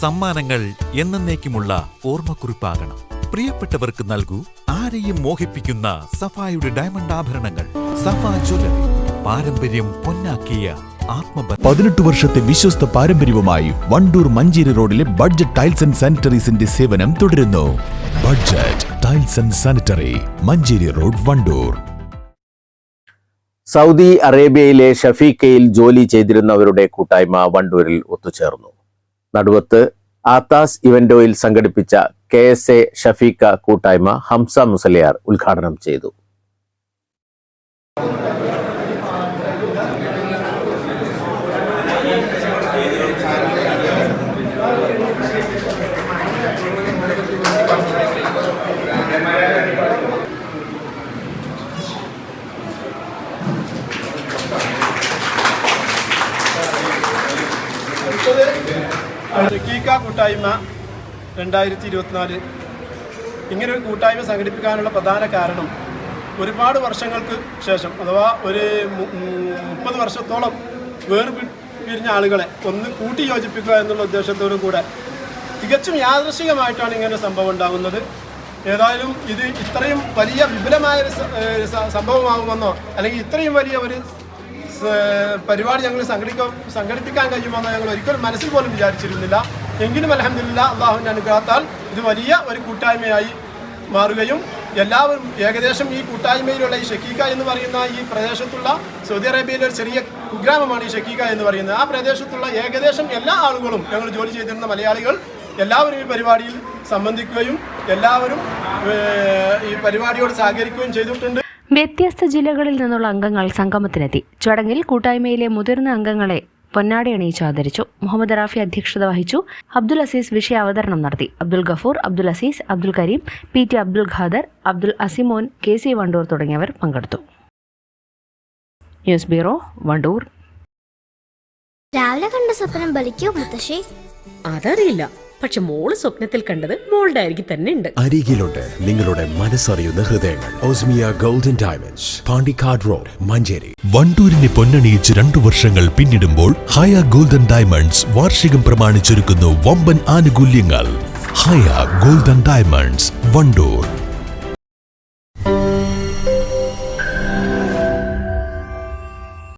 സമ്മാനങ്ങൾ എന്നേക്കുമുള്ള ഓർമ്മക്കുറിപ്പാകണം. പ്രിയപ്പെട്ടവർക്ക് നൽകൂ ആരെയും മോഹിപ്പിക്കുന്ന സഫായുടെ ഡയമണ്ട് ആഭരണങ്ങൾ. സഫ ജ്വല്ലറി പാരമ്പര്യം പൊന്നാക്കിയ പതിനെട്ട് വർഷത്തെ വിശ്വസ്ത പാരമ്പര്യവുമായി വണ്ടൂർ മഞ്ചേരി റോഡിലെ ബഡ്ജറ്റ് ടൈൽസ് ആൻഡ് സാനിറ്ററീസിന്റെ സേവനം തുടരുന്നു. Budget tiles and sanitary Manjeri Road Wandoor. Saudi അറേബ്യയിലെ ഷഫീഖയിൽ ജോലി ചെയ്തിരുന്നവരുടെ കൂട്ടായ്മ വണ്ടൂരിൽ ഒത്തുചേർന്നു. നടുവത്ത് ആത്താസ് ഇവന്റോയിൽ സംഘടിപ്പിച്ച കെ എസ് എ ഷഫീഖ കൂട്ടായ്മ ഹംസ മുസലിയാർ ഉദ്ഘാടനം ചെയ്തു. തെക്കീക്ക കൂട്ടായ്മ രണ്ടായിരത്തി ഇരുപത്തിനാല് ഇങ്ങനെ ഒരു കൂട്ടായ്മ സംഘടിപ്പിക്കാനുള്ള പ്രധാന കാരണം ഒരുപാട് വർഷങ്ങൾക്ക് ശേഷം അഥവാ ഒരു മുപ്പത് വർഷത്തോളം വേർപിരിഞ്ഞ ആളുകളെ ഒന്ന് കൂട്ടി യോജിപ്പിക്കുക എന്നുള്ള ഉദ്ദേശത്തോടു കൂടെ തികച്ചും യാദൃശികമായിട്ടാണ് ഇങ്ങനെ സംഭവം ഉണ്ടാകുന്നത്. ഏതായാലും ഇത് ഇത്രയും വലിയ വിപുലമായ സംഭവമാകുമെന്നോ അല്ലെങ്കിൽ ഇത്രയും വലിയ ഒരു പരിപാടി ഞങ്ങൾ സംഘടിക്ക സംഘടിപ്പിക്കാൻ കഴിയുമെന്ന് ഞങ്ങൾ ഒരിക്കലും മനസ്സിൽ പോലും വിചാരിച്ചിരുന്നില്ല. എങ്കിലും അലഹമില്ല അള്ളാഹുവിന്റെ അനുഗ്രഹത്താൽ ഇത് വലിയ ഒരു കൂട്ടായ്മയായി മാറുകയും എല്ലാവരും ഏകദേശം ഈ കൂട്ടായ്മയിലുള്ള ഈ ഷക്കീക്ക എന്ന് പറയുന്ന ഈ പ്രദേശത്തുള്ള സൗദി അറേബ്യയിലെ ഒരു ചെറിയ കുഗ്രാമമാണ് ഈ ഷക്കീക്ക എന്ന് പറയുന്നത്. ആ പ്രദേശത്തുള്ള ഏകദേശം എല്ലാ ആളുകളും ഞങ്ങൾ ജോലി ചെയ്തിരുന്ന മലയാളികൾ എല്ലാവരും ഈ പരിപാടിയിൽ സംബന്ധിക്കുകയും എല്ലാവരും ഈ പരിപാടിയോട് സഹകരിക്കുകയും ചെയ്തിട്ടുണ്ട്. വ്യത്യസ്ത ജില്ലകളിൽ നിന്നുള്ള അംഗങ്ങൾ സംഗമത്തിനെത്തി. ചടങ്ങിൽ കൂട്ടായ്മയിലെ മുതിർന്ന അംഗങ്ങളെ പൊന്നാടി അണിയിച്ച് ആദരിച്ചു. മുഹമ്മദ് റാഫി അധ്യക്ഷത വഹിച്ചു. അബ്ദുൽ അസീസ് വിഷയ അവതരണം നടത്തി. Abdul Gafoor Abdul Azeez Abdul Kareem P T Abdul Khader Abdul Asimon K C Wandoor തുടങ്ങിയവർ പങ്കെടുത്തു. News bureau Wandoor. രാവിലെ കണ്ട സ്വപ്നം ബലിക്കോ മുത്തശ്ശി? അതറിയില്ല. പക്ഷെ മോൾ സ്വപ്നത്തിൽ കണ്ടത് മോളുടെ അരികിൽ തന്നെ ഉണ്ട്. അരികിലുണ്ട്. നിങ്ങളുടെ മനസ്സറിയുന്ന ഹൃദയങ്ങൾ. Osmia golden diamonds Pandikkad Road Manjeri. വണ്ടൂരിനെ പൊന്നണിയിച്ച് രണ്ടു വർഷങ്ങൾ പിന്നിടുമ്പോൾ ഹയ ഗോൾഡൻ ഡയമണ്ട്സ് വാർഷികം പ്രമാണിച്ചൊരുക്കുന്നു വമ്പൻ ആനുകൂല്യങ്ങൾ. Haya golden diamonds Wandoor.